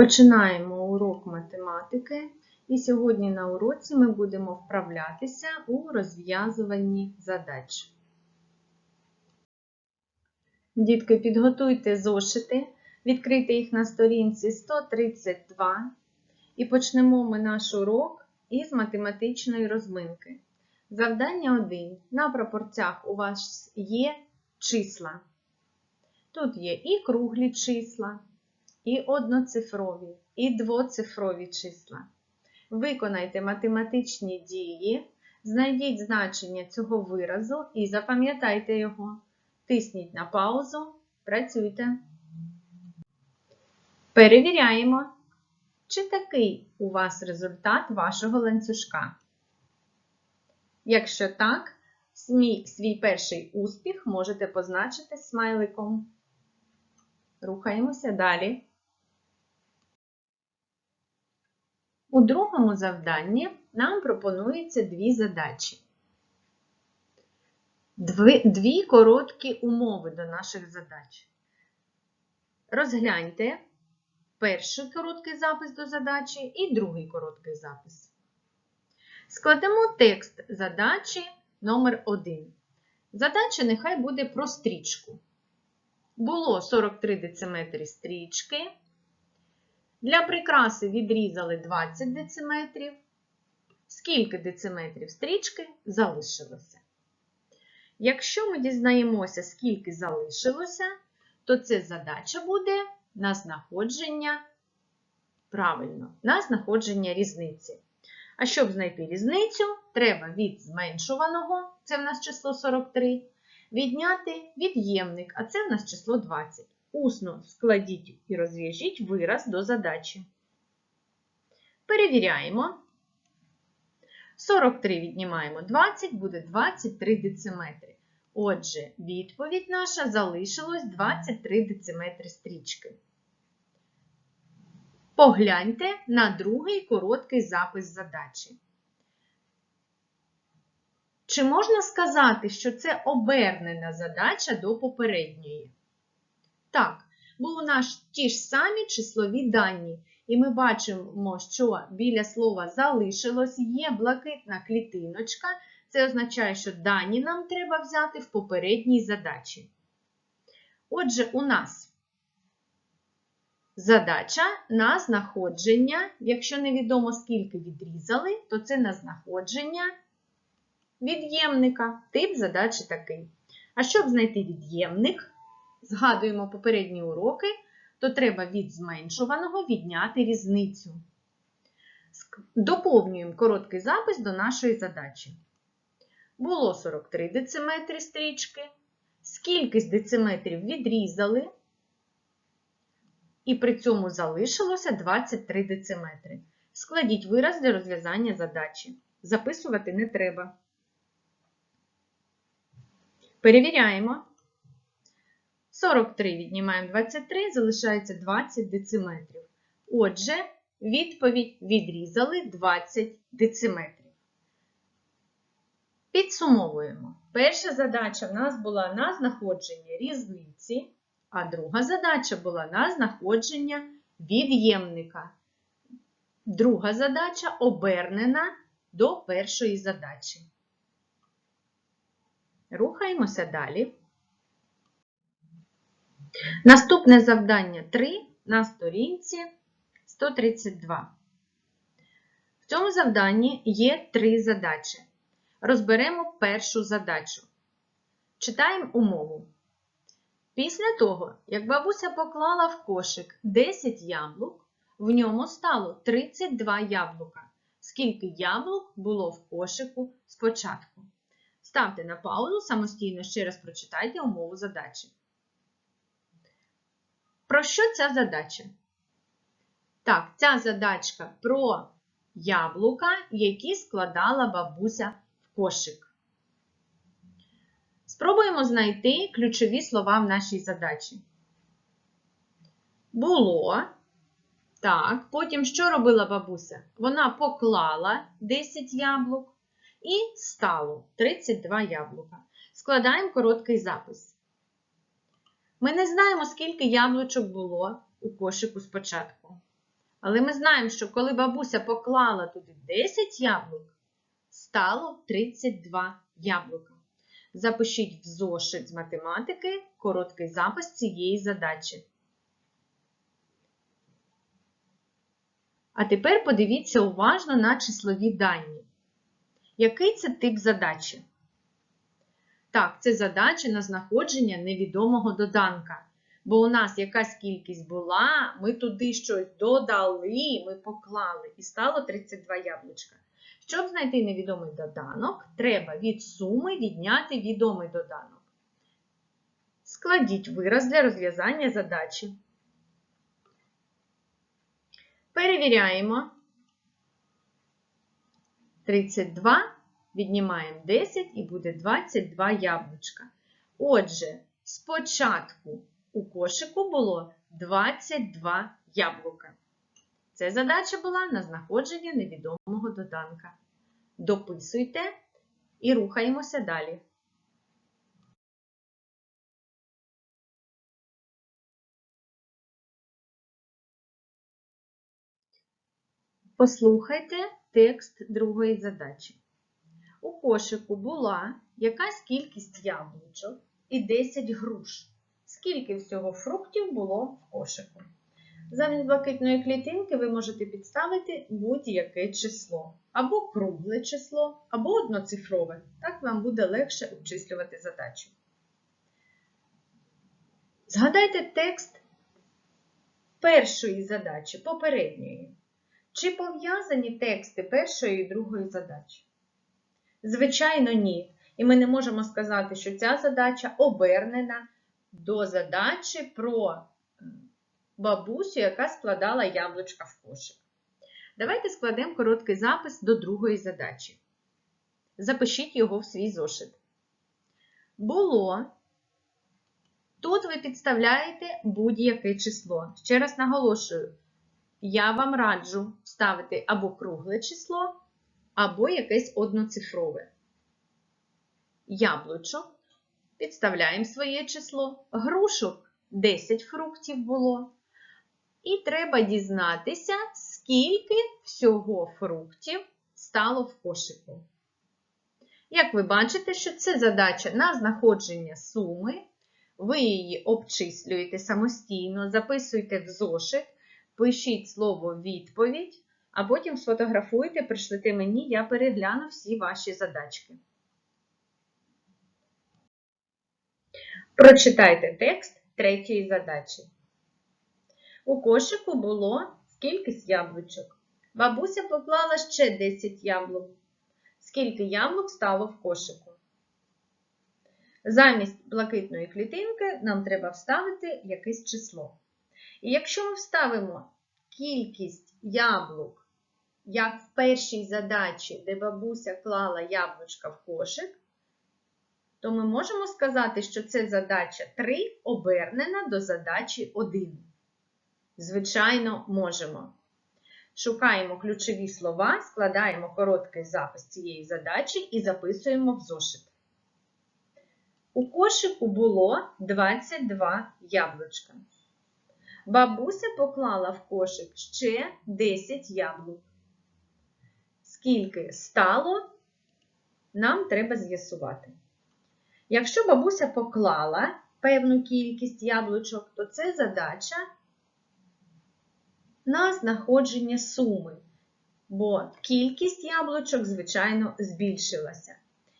Починаємо урок математики, і сьогодні на уроці ми будемо вправлятися у розв'язуванні задач. Дітки, підготуйте зошити, відкрийте їх на сторінці 132 і почнемо ми наш урок із математичної розминки. Завдання 1. На пропорцях у вас є числа. Тут є і круглі числа, і одноцифрові, і двоцифрові числа. Виконайте математичні дії, знайдіть значення цього виразу і запам'ятайте його. Тисніть на паузу, працюйте. Перевіряємо, чи такий у вас результат вашого ланцюжка. Якщо так, свій, перший успіх можете позначити смайликом. Рухаємося далі. У другому завданні нам пропонується дві задачі. Дві, короткі умови до наших задач. Розгляньте перший короткий запис до задачі і другий короткий запис. Складемо текст задачі номер 1 Задача нехай буде про стрічку. Було 43 дециметри стрічки. Для прикраси відрізали 20 дециметрів. Скільки дециметрів стрічки залишилося? Якщо ми дізнаємося, скільки залишилося, то це задача буде на знаходження правильно, на знаходження різниці. А щоб знайти різницю, треба від зменшуваного, це в нас число 43, відняти від'ємник, а це в нас число 20. Усно складіть і розв'яжіть вираз до задачі. Перевіряємо. 43 віднімаємо 20, буде 23 дециметри. Отже, відповідь наша залишилось 23 дециметри стрічки. Погляньте на другий короткий запис задачі. Чи можна сказати, що це обернена задача до попередньої? Так, бо у нас ті ж самі числові дані, і ми бачимо, що біля слова залишилось є блакитна клітиночка. Це означає, що дані нам треба взяти в попередній задачі. Отже, у нас задача на знаходження, якщо невідомо скільки відрізали, то це на знаходження від'ємника. Тип задачі такий. А щоб знайти від'ємник, згадуємо попередні уроки, то треба від зменшуваного відняти різницю. Доповнюємо короткий запис до нашої задачі. Було 43 дециметри стрічки. Скільки з дециметрів відрізали, і при цьому залишилося 23 дециметри. Складіть вираз для розв'язання задачі. Записувати не треба. Перевіряємо. 43 віднімаємо 23, залишається 20 дециметрів. Отже, відповідь відрізали 20 дециметрів. Підсумовуємо. Перша задача в нас була на знаходження різниці, а друга задача була на знаходження від'ємника. Друга задача обернена до першої задачі. Рухаємося далі. Наступне завдання 3 на сторінці 132. В цьому завданні є три задачі. Розберемо першу задачу. Читаємо умову. Після того, як бабуся поклала в кошик 10 яблук, в ньому стало 32 яблука. Скільки яблук було в кошику спочатку? Ставте на паузу, самостійно ще раз прочитайте умову задачі. Про що ця задача? Так, ця задачка про яблука, які складала бабуся в кошик. Спробуємо знайти ключові слова в нашій задачі. Було. Так, потім що робила бабуся? Вона поклала 10 яблук і стало 32 яблука. Складаємо короткий запис. Ми не знаємо, скільки яблучок було у кошику спочатку. Але ми знаємо, що коли бабуся поклала туди 10 яблук, стало 32 яблука. Запишіть в зошит з математики короткий запис цієї задачі. А тепер подивіться уважно на числові дані. Який це тип задачі? Так, це задача на знаходження невідомого доданка. Бо у нас якась кількість була, ми туди щось додали, ми поклали і стало 32 яблучка. Щоб знайти невідомий доданок, треба від суми відняти відомий доданок. Складіть вираз для розв'язання задачі. Перевіряємо. 32 віднімаємо 10 і буде 22 яблучка. Отже, спочатку у кошику було 22 яблука. Це задача була на знаходження невідомого доданка. Дописуйте і рухаємося далі. Послухайте текст другої задачі. Кошику була якась кількість яблучок і 10 груш. Скільки всього фруктів було в кошику? Замість блакитної клітинки ви можете підставити будь-яке число. Або кругле число, або одноцифрове. Так вам буде легше обчислювати задачу. Згадайте текст першої задачі, попередньої. Чи пов'язані тексти першої і другої задачі? Звичайно, ні. І ми не можемо сказати, що ця задача обернена до задачі про бабусю, яка складала яблучка в кошик. Давайте складемо короткий запис до другої задачі. Запишіть його в свій зошит. Було. Тут ви підставляєте будь-яке число. Ще раз наголошую, я вам раджу вставити або кругле число, або якесь одноцифрове. Яблучок. Підставляємо своє число. Грушок 10 фруктів було. І треба дізнатися, скільки всього фруктів стало в кошику. Як ви бачите, що це задача на знаходження суми. Ви її обчислюєте самостійно, записуйте в зошит, пишіть слово відповідь, а потім сфотографуйте, пришлите мені, я перегляну всі ваші задачки. Прочитайте текст третьої задачі. У кошику було скількись яблучок. Бабуся поклала ще 10 яблук. Скільки яблук стало в кошику? Замість блакитної клітинки нам треба вставити якесь число. І якщо ми вставимо кількість яблук, як в першій задачі, де бабуся клала яблучка в кошик, то ми можемо сказати, що це задача 3 обернена до задачі 1. Звичайно, можемо. Шукаємо ключові слова, складаємо короткий запис цієї задачі і записуємо в зошит. У кошику було 22 яблучка. Бабуся поклала в кошик ще 10 яблук. Скільки стало, нам треба з'ясувати. Якщо бабуся поклала певну кількість яблучок, то це задача на знаходження суми, бо кількість яблучок, звичайно, збільшилася.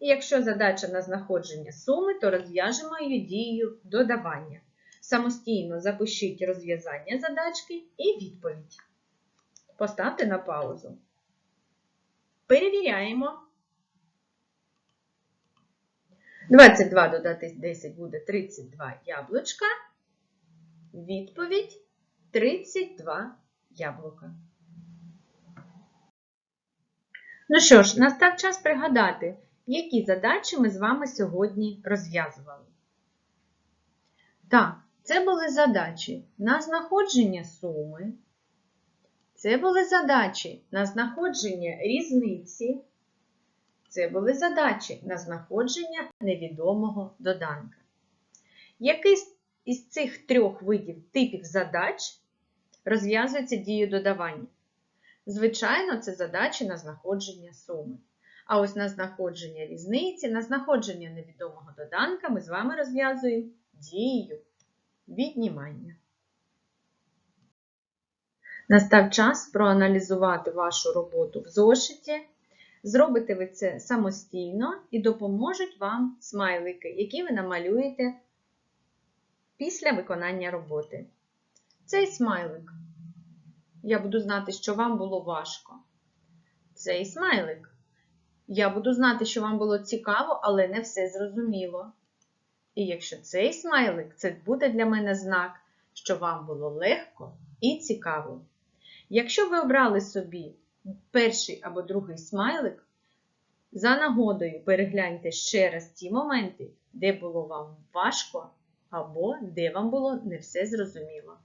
І якщо задача на знаходження суми, то розв'яжемо її дією додавання. Самостійно запишіть розв'язання задачки і відповідь. Поставте на паузу. Перевіряємо. 22 додати 10 буде 32 яблучка. Відповідь 32 яблука. Ну що ж, настав час пригадати, які задачі ми з вами сьогодні розв'язували. Так, це були задачі на знаходження суми. Це були задачі на знаходження різниці. Це були задачі на знаходження невідомого доданка. Який із цих трьох видів типів задач розв'язується дією додавання. Звичайно, це задачі на знаходження суми. А ось на знаходження різниці, на знаходження невідомого доданка ми з вами розв'язуємо дією віднімання. Настав час проаналізувати вашу роботу в зошиті. Зробите ви це самостійно і допоможуть вам смайлики, які ви намалюєте після виконання роботи. Цей смайлик. Я буду знати, що вам було важко. Цей смайлик. Я буду знати, що вам було цікаво, але не все зрозуміло. І якщо цей смайлик, це буде для мене знак, що вам було легко і цікаво. Якщо ви обрали собі перший або другий смайлик, за нагодою перегляньте ще раз ті моменти, де було вам важко або де вам було не все зрозуміло.